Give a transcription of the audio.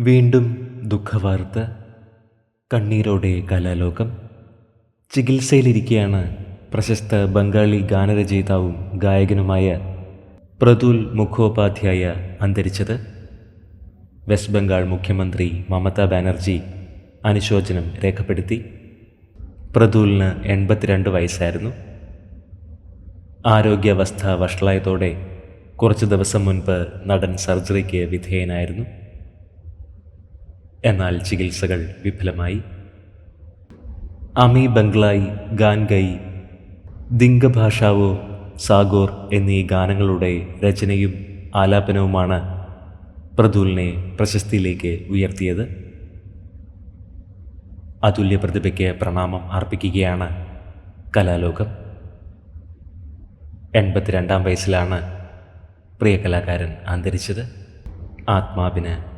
വീണ്ടും ദുഃഖവാർത്ത കണ്ണീരോടെ കലാലോകം. ചികിത്സയിലിരിക്കെയാണ് പ്രശസ്ത ബംഗാളി ഗാനരചയിതാവും ഗായകനുമായ പ്രതുൽ മുഖോപാധ്യായ അന്തരിച്ചത്. വെസ്റ്റ് ബംഗാൾ മുഖ്യമന്ത്രി മമതാ ബാനർജി അനുശോചനം രേഖപ്പെടുത്തി. പ്രതുലിന് എൺപത്തിരണ്ട് വയസ്സായിരുന്നു. ആരോഗ്യാവസ്ഥ വഷളായതോടെ കുറച്ച് ദിവസം മുൻപ് നടൻ സർജറിക്ക് വിധേയനായിരുന്നു. എന്നാൽ ചികിത്സകൾ വിഫലമായി. അമി ബംഗ്ലായി ഗാൻഗൈ ദിംഗഭാഷാവോ സാഗോർ എന്നീ ഗാനങ്ങളുടെ രചനയും ആലാപനവുമാണ് പ്രതുലിനെ പ്രശസ്തിയിലേക്ക് ഉയർത്തിയത്. അതുല്യ പ്രതിഭയ്ക്ക് പ്രണാമം അർപ്പിക്കുകയാണ് കലാലോകം. എൺപത്തിരണ്ടാം വയസ്സിലാണ് പ്രിയ കലാകാരൻ അന്തരിച്ചത്. ആത്മാവിന്